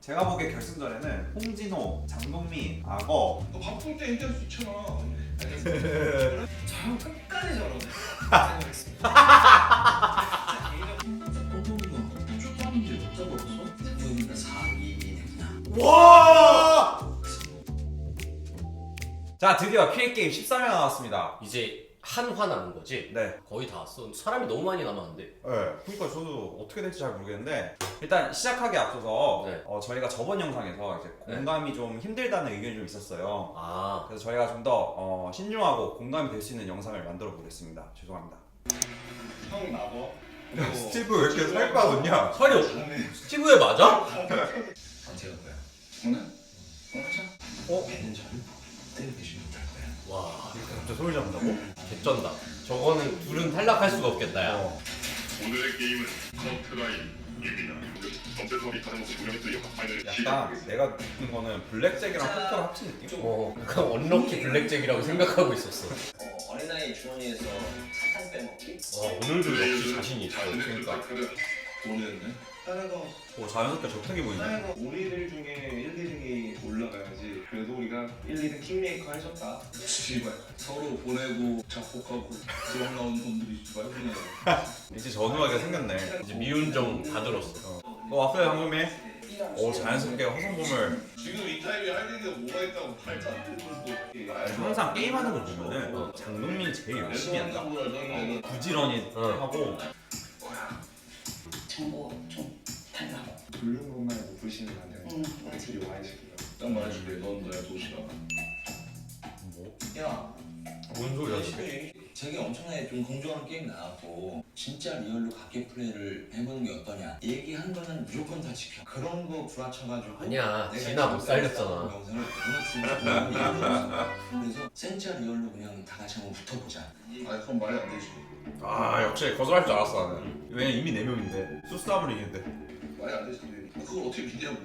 제가 보기에 결승전에는 홍진호, 장동민, 악어 너 바쁠 때 얘기할 수 있잖아. 저 끝까지 저러네. 생각했습니다. 너도 쭉 하는데 못 잡아봤어? 장동민과 4기 됐냐? 와! 자 드디어 K 게임 13회가 나왔습니다. 이제 한화 남은 거지? 네. 거의 다 왔어. 사람이 너무 많이 남았는데. 네. 그러니까 저도 어떻게 될지 잘 모르겠는데 일단 시작하기 앞서서 네. 어, 저희가 저번 영상에서 이제 네. 공감이 좀 힘들다는 의견이 좀 있었어요. 아, 그래서 저희가 좀더 어, 신중하고 공감이 될 수 있는 영상을 만들어 보겠습니다. 죄송합니다. 형 나고. 스티브 왜 이렇게 살 빠졌냐? 살이 없- 스티브에 맞아? 언제가 뭐야? 오늘? 오늘 하자. 어? 매니저를 텔레비전 못할 거야. 와, 진짜 소리 잡는다고? 개쩐다. 저거는 둘은 탈락할 수가 없겠다, 야. 어. 오늘의 게임은 커트라인입니다. 가장 파일을 약간 내가 느낀 거는 블랙잭이랑 포커를 합친 느낌? 어, 약간 언럭키 블랙잭이라고 생각하고 있었어. 어, 어린아이 주머니에서 사탕 빼먹기? 와, 오늘도 역시 자신이 있어. 그러니까. 모르겠네. 하나가 오 자연스럽게 적당히 보이네. 하나가 우리들 중에 1, 2등이 올라가야지 그래도 우리가 1, 2등 킹메이커 해줬다 씨발 서로 보내고 작곡하고 그런 나온 놈들이 씨발 그냥. 이제 전우하게 생겼네. 이제 미운정 다 들었어. 어 왔어요 장금이. 오 자연스럽게 허성범을 지금 이 타임에 할 얘기가 뭐가 있다고 팔자 안 들고 항상 게임하는 걸 보면은 어, 장동민이 제일 열심히 한다. 부지런히 어. 하고 정보 좀 부르는 것만 해도 불신이 안 되는 응. 확실히 와이시키가 딱 말해줄게. 넌 너야 도시락. 뭐? 야, 뭔 소리야, 지금 되게 엄청나게 좀 공정한 게임 나왔고 진짜 리얼로 각계 플레이를 해보는 게 어떠냐 얘기한 거는 무조건 다 지켜 그런 거 구라쳐가지고 아니야, 내가 진아 못 지금 살렸잖아. 영상을 무너뜨리는 일도 없어. 그래서 진짜 리얼로 그냥 다 같이 한번 붙어보자 아 그건 말이 안 되지. 아 역시 거절할 줄 알았어 나는. 왜냐 이미 네 명인데 수스함을 이기는데 말이 안 되지. 그걸 어떻게 믿냐고.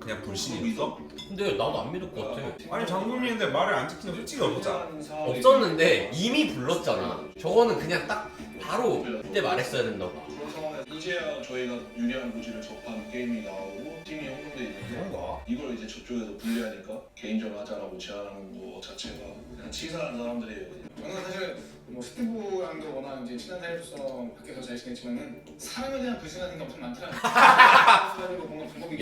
그냥 불신이었어? 근데 나도 안 믿을 것 같아. 아니 장동민인데 말을 안 지키는 거 솔직히 없었잖아. 없었는데 이미 불렀잖아. 저거는 그냥 딱 바로 그때 말했어야 된다고. 그런 상황에 이제야 저희가 유리한 고지를 접한 게임이 나오고 팀이 형성돼 있는데 그런가? 이걸 이제 저쪽에서 불리하니까 개인적으로 하자라고 제안하는 거 자체가 그냥 치사한 사람들이에요. 저는 사실 뭐 스티브랑도 워낙 이제 친한 사이로서 밖에서 잘 지냈지만은 사람에 대한 불신하는 게 엄청 방법이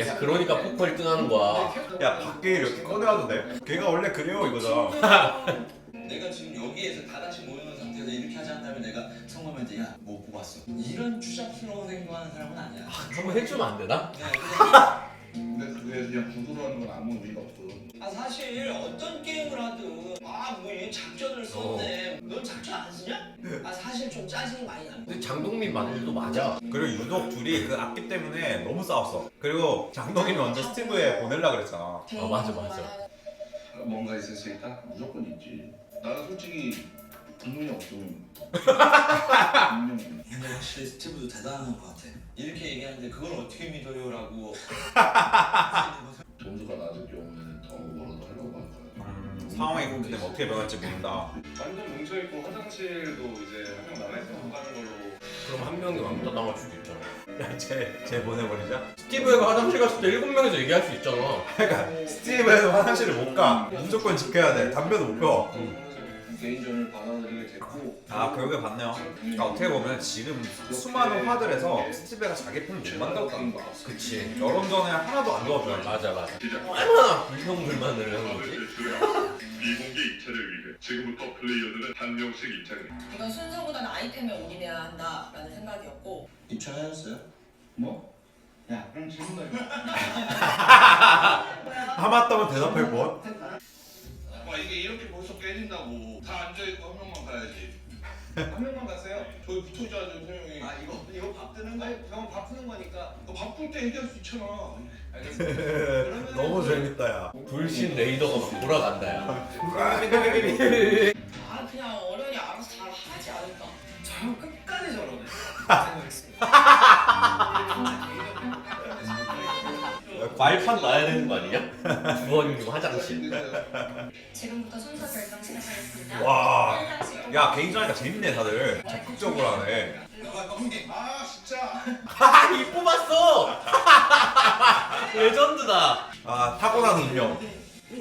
야, 그러니까 포커 1등 하는 거야. 야 밖에 이렇게 꺼내와도 돼? 걔가 원래 그래요 이거잖아. 내가 지금 여기에서 다 같이 모이는 상태에서 이렇게 하자 한다면 내가 성범한테 야뭐 뽑았어 이런 추잡스러운 행동하는 사람은 아니야 한번 해주면 안 되나? 그냥 근데 그게 그냥 구두로 하는 건 아무 의미가 없어. 아 사실 어떤 게임을 하든 아뭐이 작전을 썼네 넌 작전 안 쓰냐? 아 사실 좀 짜증이 많이 나 근데 장동민 말도 맞아. 그리고 유독 둘이 그 악기 때문에 너무 싸웠어. 그리고 장동민이 먼저 스티브에 보내려 그랬잖아. 아, 맞아, 맞아. 뭔가 있을 수 있다? 무조건 있지. 나는 솔직히 분명히 없으면 분명히. 근데 확실히 스티브도 대단한 것 같아 이렇게 얘기하는데 그걸 어떻게 믿어요라고 점수가 낮을 경우는 더 뭐라도 하려고 할 거야. 음, 상황이 그렇게 되면 어떻게 변할지 모른다. 완전 뭉쳐있고 화장실도 이제 한명 나가 있으면 못 가는 걸로 그럼 한 명이 왕따 당할 수도 있잖아. 쟤, 쟤 보내버리자. 스티브가 화장실 갔을 때 일곱 명이서 얘기할 수 있잖아. 그러니까 스티브에서 화장실을 못 가. 무조건 지켜야 돼. 담배도 못 펴. 개인전을 받아들이게 됐고. 아 결국에 봤네요. 그러니까 어떻게 보면 지금 수많은 화들에서 스티브가 자기 편을 못 만들었다는 거야. 그치. 여론전에 하나도 안 도와줘요. 맞아, 맞아. 얼마나 불평불만을 하는 거지? 비공개 입찰을 위해 지금부터 플레이어들은 한 명씩 입찰을 해. 이건 순서보다는 아이템에 올인해야 한다라는 생각이었고 입찰하셨어요? 뭐? 야, 그럼 질문 다 하마터면 대답할 뻔. 와 이게 이렇게 벌써 깨진다고. 다 앉아 있고 한 명만 가야지. 한 명만 갔어요. 저기 붙어 있잖아 저세 명이. 아 이거 이거 밥 뜨는 거? 병원 밥 푸는 거니까. 너 바쁠 때 얘기할 수 있잖아. 알겠습니다. 너무 재밌다 야. 불신 레이더가 막 돌아간다, 야. 아 그냥 어련히 알아서 잘 하지 않을까. 저 끝까지 저러네. 생각했습니다. 말판 나야 되는 거 아니냐? 주원님 화장실. 지금부터 순서 결정 시작하겠습니다. 와. 야 개인전하니까 재밌네 다들. 적극적으로 하네. 아 진짜. 아, 이 뽑았어! 레전드다. 아 타고난 운명.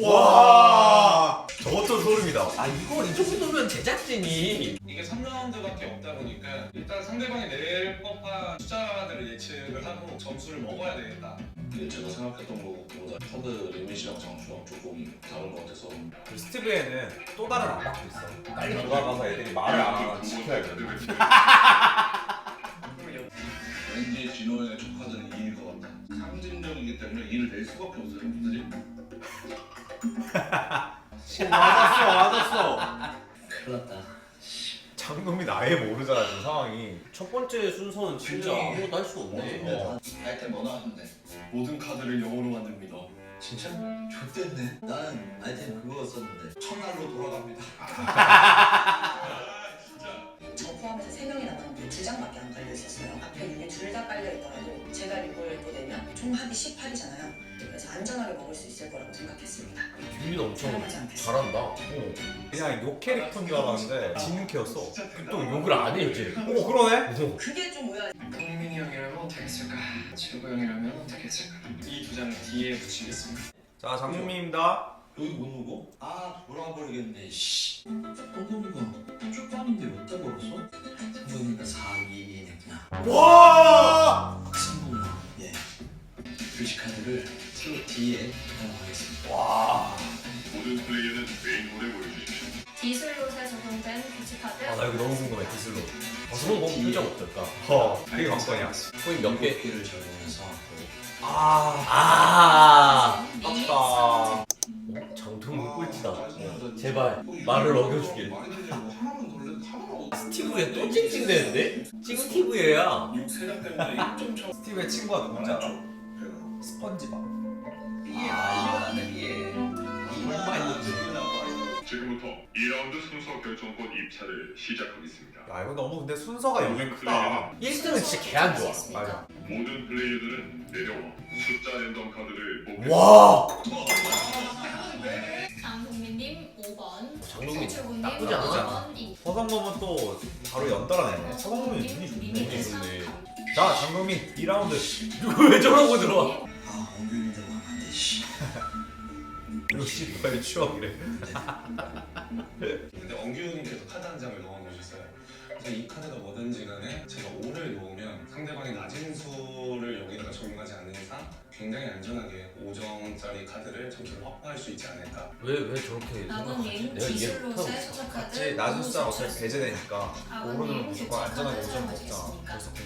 와 저것도 소름이다. 아 이거 이 정도면 제작진이 이게 3라운드밖에 없다 보니까 일단 상대방이 낼 법한 숫자들을 예측을 하고 점수를 먹어야 되겠다. 근데 제가 생각했던 것보다 카드 리밋이랑 장수랑 조금 다른 것 같아서 그 스티브에는 또 다른 압박도 있어. 빨리 돌아가서 애들이 말을 안 하면 지켜야 돼. 왠지 진호의 첫 카드는 2일 것 같다. 상징적이기 때문에 2를 낼 수밖에 없어요. 그지? 맞았어 맞았어. 큰일 났다. 장놈이 아예 모르잖아 지금 상황이. 첫 번째 순서는 진짜 아무것도 할 수 없네. 어. 아이템 뭐 나왔는데? 모든 카드를 영어로 만듭니다. 진짜? 좋댔네. 나는 아이템 그거 썼는데 첫날로 돌아갑니다. 저 포함해서 세 명이 남았는데 두 장밖에 안 깔려 있었어요. 앞에 눈이 둘다 깔려 있더라도 제가 6을 또 내면 총 합이 18이잖아요. 그래서 안전하게 먹을 수 있을 거라고 생각했습니다. 규민 엄청 않겠어. 잘한다. 어. 그냥 욕 캐릭터인 줄 알았는데 지는 캐였어. 또 욕을 안 해, 이제. 오 그러네. 그게 좀 의아해. 강민이 형이라면 어떻게 했을까? 최고 형이라면 어떻게 했을까? 이 두 장을 뒤에 붙이겠습니다. 자 장동민입니다. 여기 못 누고? 아 돌아버리겠네. 씨. 엉덩이가 쭉 빠는데 어디다 걸었어? 상동이가 4위 냈구나. 와. 저건 뭐 표정 어떨까? 어 되게 관건이야. 코인 몇 개? 개를 적용해서 아. 아, 아깝다. 장동민 꼴찌다. 제발 말을 어겨주길. 하나만 스티브에 또 찡찡대는데? 찡티브에야. 6세장 때문에 1점 차. 스티브의 친구가 누군지 알아? 스펀지밥. 아 나는 예. 얼마 있는데? 지금부터 2라운드 순서 결정권 입찰을 시작하겠습니다. 야 이거 너무 근데 순서가 여기 크다. 1등은 진짜 개 안 좋아. 맞아. 모든 플레이어들은 내려와 숫자 랜덤 카드를 뽑겠습니다. 와. 장동민님 5번, 장동민 나쁘지 않아. 5번, 서성범은 또 바로 연달아내네. 서성범이 눈이 좋네. 눈이 좋네. 자 장동민 2라운드. 왜 저러고 들어와? 아 엉덩이 들어가면 안 돼. 씨. 이거 씨 빨리 추억이래. 근데 엉규님께서 카드 한 장을 넣어놓으셨어요. 그래서 이 카드가 뭐든지 간에 제가 5를 놓으면 상대방이 낮은 수를 여기다가 적용하지 않는 이상 굉장히 안전하게 5점짜리 카드를 점수를 확보할 수 있지 않을까. 왜 왜 저렇게 나무님 내가 이해 못하고 디슬롯의 있어. 숫자 카드 낮은 숫자 어차피 배제되니까 아버님, 오르는 무조건 안전하게 교체 5점 카드 먹자.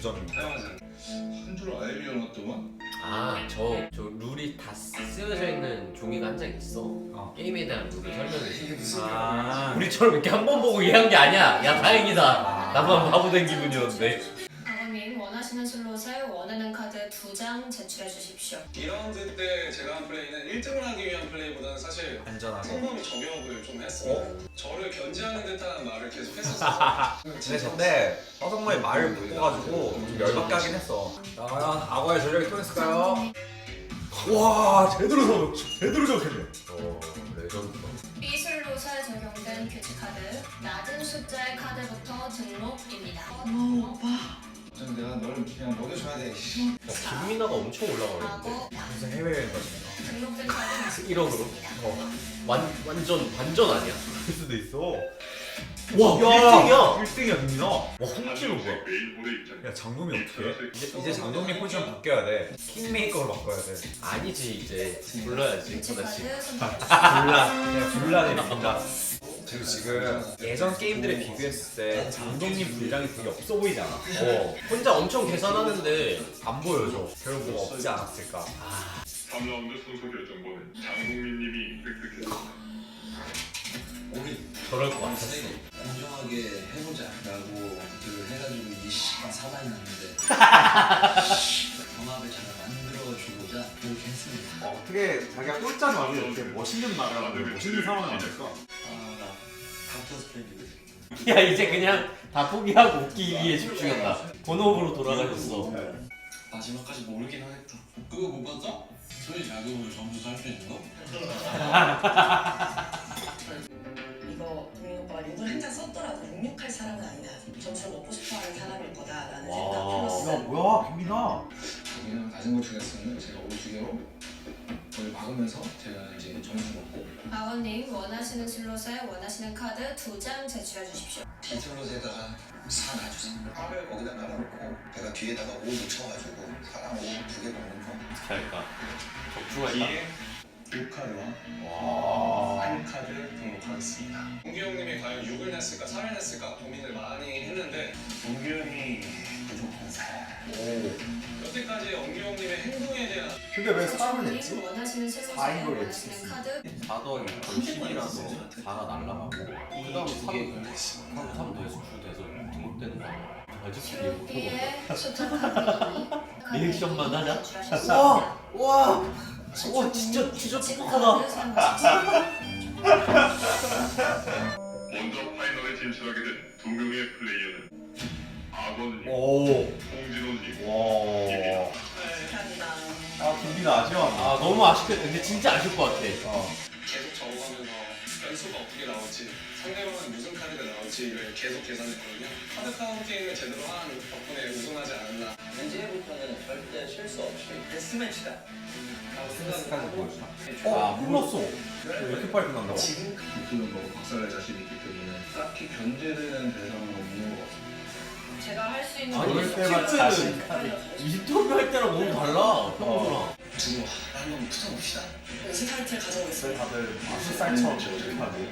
사용하시겠습니까? 그래서 9점입니다. 사용하지 않는 한줄 비워놨더만. 아, 저, 저 룰이 다 쓰여져 있는 종이가 한 장 있어. 어. 게임에 대한 룰을 설명해 줘. 아. 우리처럼 이렇게 한 번 보고 이해한 게 아니야. 야, 다행이다. 나만 바보 된 기분이었는데. 아버님 원하시는 카드 두 장 제출해 주십시오. 2라운드 때 제가 한 플레이는 1등을 하기 위한 플레이보다는 사실 안전하게. 성범이 저격을 좀 했어요. 저를 견제하는 듯한 말을 계속 했었어요. 근데 저때 서성모의 말을 못 꺼가지고 좀 열받게 하긴 했어. 자, 과연 악어의 전력이 통했을까요? 와, 제대로 저 제대로. 어, 레전드다. B슬롯에 적용된 규칙 카드 낮은 숫자의 카드부터 등록입니다. 좀 내가 널 그냥 먹여줘야 돼. 어, 김민아가 엄청 올라가네. 하고 무슨 해외여행 가신다. 등록된 카드 1억으로. 어, 완, 완전 반전 아니야? 그럴 수도 있어. 와, 1등이야. 1등이야, 김민아. 와, 홍진호 뭐야? 야, 장동민 어떻게 해? 이제, 이제 장동민 포지션 바뀌어야 돼. 킹메이커로 바꿔야 돼. 아니지, 이제. 불러야지, 하나씩. 불란. 그냥 불란해, 불란. 지금 지금 예전 게임들에 비교했을 때 장동민 분량이 되게 없어 보이잖아. 어, 혼자 엄청 계산하는데. 안 보여줘. 결국 뭐 없지 않았을까. 3라운드 순서 결정권은 장동민님이 획득했습니다. 우리 저럴 것 같았어. 공정하게 해보자라고 그 해가지고 이 사단이 났는데 경합을 잘 만들어주고자 그렇게 했습니다. 어, 어떻게 자기가 꿀짜리 와서 이렇게 멋있는 말을 하고 멋있는 상황을 만들까? 아나 닥터 스프레드 야, 이제 그냥 다 포기하고 웃기기에 집중한다. 본업으로 돌아가셨어. 마지막까지 모르긴 하겠다. 그거 못 봤어? 소리 작으면 점수 살 수 있는 거? 이거 동민 오빠가 6을 한장 썼더라도 6욕할 사람은 아니다. 점수를 먹고 싶어하는 사람일 거다라는 와. 생각 플러스 야 뭐야 김민아 자기는 가진 거 주겠으면 제가 5 주기로 나오면서 제가 이제 점수 먹고 아원님 원하시는 슬롯에 원하시는 카드 두 장 제출해 주십시오. 이 슬롯에다가 4 놔주세요. 8을 거기다 깔아놓고 내가 뒤에다가 5 붙여가지고 4랑 5두개 먹는 거. 할까? 적중할까? 뒤에 두 카드와 와. 한 카드 등록하겠습니다. 동규 형님이 과연 6을 냈을까 4를 냈을까 고민을 많이 했는데 동규 형이 무조건 4. 여태까지 엄규 형님의 행동에 대한 근데 왜 아원님 원하시는 슬롯에 사인 걸 원하시는 예측했어. 카드 4던 거의 10이라서 4가 날라가고 그 다음에 3 3 3 돼서 9 돼서 등록되는 거 아니야? 아저씨 얘 못하고 큐비의 숫자 카드 2 리액션만 하자? 와! 와! 와 진짜 진짜 똑똑하다 먼저 파이널에 진출하게 된 두 명의 플레이어는 아버님, 오. 홍진호님, 와. 감사합니다. 아 김비나 아쉬워. 아 너무 아쉽겠다 근데 진짜 아쉬울 것 같아 적어가면서 연수가 어떻게 나올지 상대방은 무슨 카드가 나올지를 계속 계산했거든요. 카드 카운팅을 제대로 한 덕분에 우승하지 않았나. 이제부터는 절대 실수 없이 데스매치다. 라고 생각을 데스까지 하고 보여주나? 어, 흘렀어. 왜 이렇게 빨리 끝난다고? 지금 붙는 거고 박살날 자신이 있기 때문에 딱히 견제되는 대상은 없는 것 같습니다. 제가 할 수 있는 아니, 건 자신 인터뷰 할 때랑 너무 달라 붙여봅시다. 인사이트를 가져오겠습니다. 다들 마술살처럼 하고.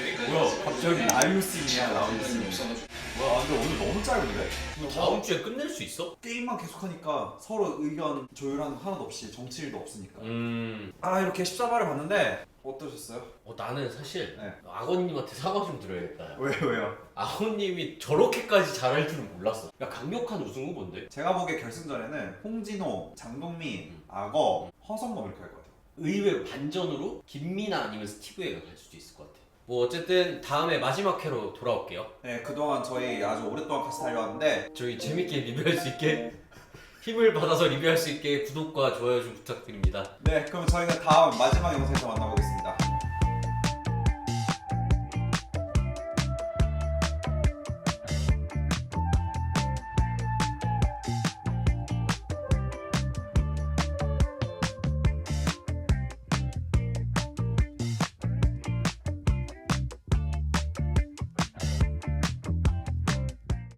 여기까지 뭐야 갑자기 시간이 나오유스. 없어가지고 와 근데 오늘 너무 짧은데? 다음 주에 끝낼 수 있어? 게임만 계속하니까 서로 의견 조율하는 거 하나도 없이 정치일도 없으니까. 음... 아 이렇게 14발을 봤는데 어떠셨어요? 어, 나는 사실 네. 아버님한테 사과 좀 드려야겠다 왜 왜요? 아버님이 저렇게까지 잘할 줄은 몰랐어 야 강력한 우승 후보인데? 제가 보기에 결승전에는 홍진호, 장동민, 악어, 허성범 이렇게 할 것 같아요. 의외 반전으로 김미나 아니면 스티브에가 갈 수도 있을 것 같아 뭐 어쨌든 다음에 마지막 회로 돌아올게요 네 그동안 저희 아주 오랫동안 같이 달려왔는데 저희 재밌게 리뷰할 수 있게 힘을 받아서 리뷰할 수 있게 구독과 좋아요 좀 부탁드립니다 네 그럼 저희는 다음 마지막 영상에서 만나보겠습니다.